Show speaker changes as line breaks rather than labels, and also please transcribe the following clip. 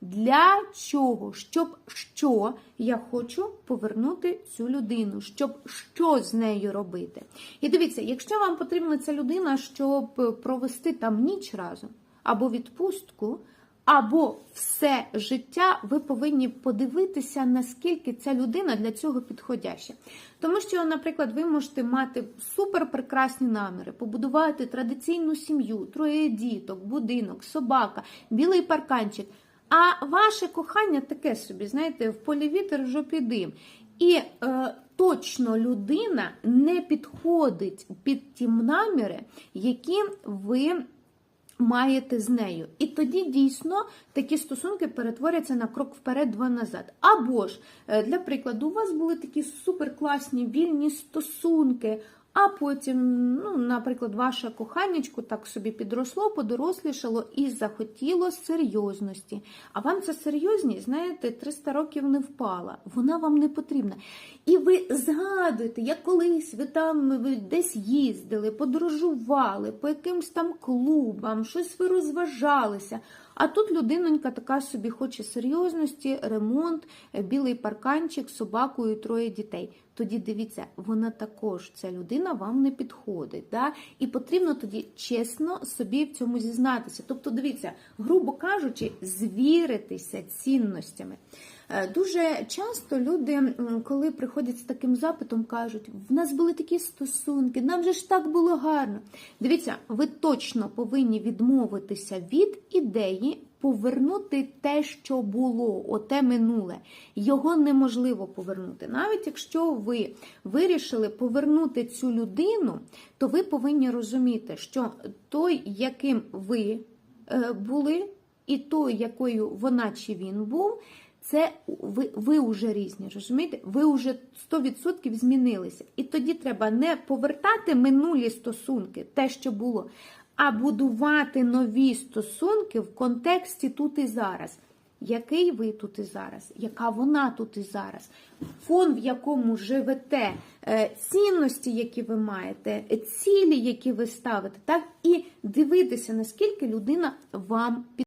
Для чого? Щоб що я хочу повернути цю людину, щоб що з нею робити. І дивіться, якщо вам потрібна ця людина, щоб провести там ніч разом, або відпустку, або все життя, ви повинні подивитися, наскільки ця людина для цього підходяща. Тому що, наприклад, ви можете мати супер прекрасні наміри, побудувати традиційну сім'ю, троє діток, будинок, собака, білий парканчик. А ваше кохання таке собі, знаєте, в полі вітер, в жопі. І е, точно людина не підходить під ті наміри, які ви маєте з нею. І тоді дійсно такі стосунки перетворяться на крок вперед, два назад. Або ж, е, для прикладу, у вас були такі суперкласні вільні стосунки. А потім, ну, наприклад, ваше коханечко так собі підросло, подорослішало і захотіло серйозності. А вам ця серйозність, знаєте, 300 років не впала, вона вам не потрібна. І ви згадуєте, як колись ви там ви десь їздили, подорожували по якимсь там клубам, щось ви розважалися. А тут людинонька така собі хоче серйозності, ремонт, е, білий парканчик, собаку і троє дітей. Тоді дивіться, вона також, ця людина вам не підходить. Да? І потрібно тоді чесно собі в цьому зізнатися. Тобто, дивіться, грубо кажучи, звіритися цінностями. Е, Дуже часто люди, коли приходять з таким запитом, кажуть: в нас були такі стосунки, нам же ж так було гарно. Дивіться, ви точно повинні відмовитися від ідеї. Повернути те, що було, оте минуле. Його неможливо повернути. Навіть якщо ви вирішили повернути цю людину, то ви повинні розуміти, що той, яким ви е, були, і той, якою вона чи він був, це ви, ви вже різні, розумієте? Ви вже 100% змінилися. І тоді треба не повертати минулі стосунки, те, що було, а будувати нові стосунки в контексті тут і зараз. Який ви тут і зараз, яка вона тут і зараз, фон, в якому живете, е, цінності, які ви маєте, цілі, які ви ставите, так і дивитися, наскільки людина вам підходить.